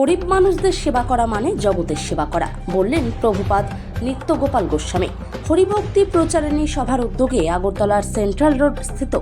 গরিব মানুষদের সেবা করা মানে জগতের সেবা করা বললেন প্রভুপাদ নিত্যগোপাল গোস্বামী। হরিভক্তি প্রচারিণী সভার উদ্যোগে আগরতলার সেন্ট্রাল রোড স্থিত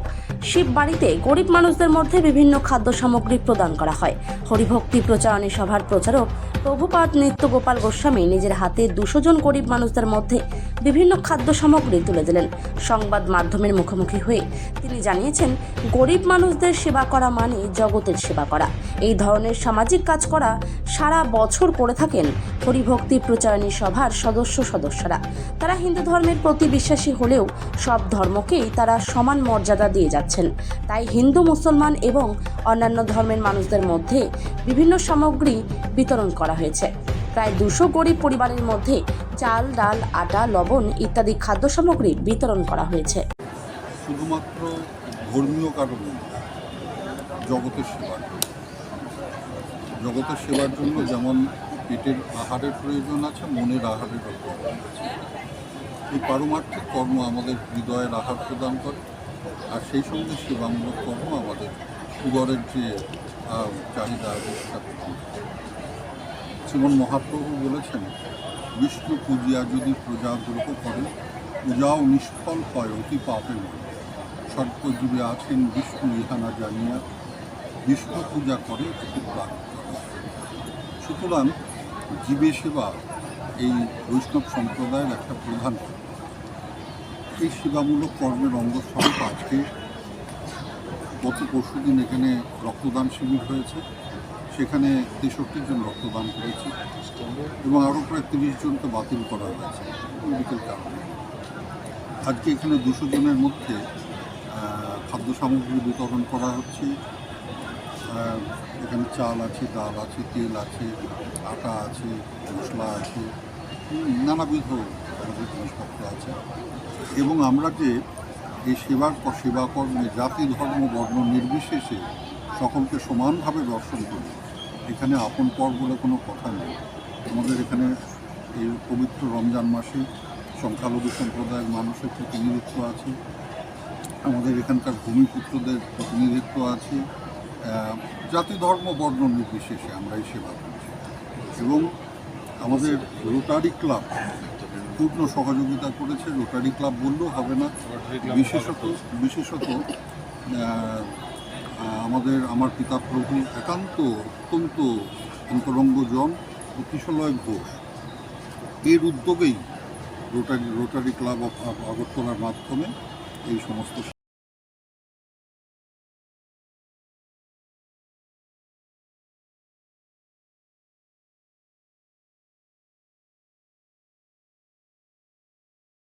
শিব বাড়িতে গরিব মানুষদের মধ্যে বিভিন্ন খাদ্য সামগ্রী প্রদান করা হয়। হরিভক্তি প্রচারণী সভার প্রচারক প্রভুপাদ নিত্যগোপাল গোস্বামী নিজের হাতে দুশো জন গরিব মানুষদের মধ্যে বিভিন্ন খাদ্য সামগ্রী তুলে দিলেন। সংবাদ মাধ্যমের মুখোমুখি হয়ে তিনি জানিয়েছেন, গরিব মানুষদের সেবা করা মানে জগতের সেবা করা। এই ধরনের সামাজিক কাজ করা সারা বছর করে থাকেন হরিভক্তি প্রচারণী সভার সদস্য সদস্যরা। তারা হিন্দু ধর্মের প্রতি বিশ্বাসী হলেও সব ধর্মকেই তারা সমান মর্যাদা দিয়ে যাচ্ছেন। তাই হিন্দু, মুসলমান এবং অন্যান্য ধর্মের মানুষদের মধ্যে বিভিন্ন সামগ্রী বিতরণ করা হয়েছে। প্রায় দুশো গরিব পরিবারের মধ্যে চাল, ডাল, আটা, লবণ ইত্যাদি খাদ্য সামগ্রী বিতরণ করা হয়েছে। শুধুমাত্র ধর্মীয় কারণে জগতের সেবা জগতের সেবার জন্য যেমন পেটের আহারের প্রয়োজন আছে, মনের আহারের প্রয়োজন আছে। এই পারমার্থিক কর্ম আমাদের হৃদয়ের আহার প্রদান করে, আর সেই সঙ্গে সেবামূলক কর্ম আমাদের সুগরের যে চাহিদা অবস্থা প্রদান করে। শ্রীমন মহাপ্রভু বলেছেন, বিষ্ণু পূজিয়া যদি প্রজা গ্রহ করে পূজাও নিষ্ফল হয় অতি পাপে সর্বজীবে আছেন বিষ্ণু ইহানা জানিয়া বিষ্ণু পূজা করে অতি প্রাণ সুতরাং জীবে সেবা এই বৈষ্ণব সম্প্রদায়ের একটা প্রধান। এই সেবামূলক কর্মের অঙ্গস্বরূপ আজকে গত পরশু দিন এখানে রক্তদান শিবির হয়েছে। সেখানে তেষট্টি জন রক্তদান করেছে এবং আরও প্রায় তিরিশ জনকে বাতিল করা হয়েছে মেডিকেল কারণে আজকে এখানে দুশো জনের মধ্যে খাদ্য সামগ্রী বিতরণ করা হচ্ছে। এখানে চাল আছে, ডাল আছে, তেল আছে, আটা আছে, মশলা আছে নানাবিধ জিনিসপত্র আছে। এবং আমরা যে এই সেবার সেবা কর্মে জাতি ধর্ম, বর্ণ নির্বিশেষে সকলকে সমানভাবে দর্শন করি, এখানে আপন পর বলে কোনো কথা নেই। আমাদের এখানে এই পবিত্র রমজান মাসে সংখ্যালঘু সম্প্রদায়ের মানুষের প্রতিনিধিত্ব আছে। আমাদের এখানকার ভূমিপুত্রদের প্রতিনিধিত্ব আছে। জাতি, ধর্ম, বর্ণ নির্বিশেষে আমরা এই সেবা করছি। এবং আমাদের রোটারি ক্লাব পূর্ণ সহযোগিতা করেছে। রোটারি ক্লাব বললেও হবে না। বিশেষত বিশেষত আমাদের, আমার পিতা প্রভু একান্ত অত্যন্ত অন্তরঙ্গজন অতিশলয় ঘোষ। এর উদ্যোগেই রোটারি রোটারি ক্লাব অফ আগরতলার মাধ্যমে এই সমস্ত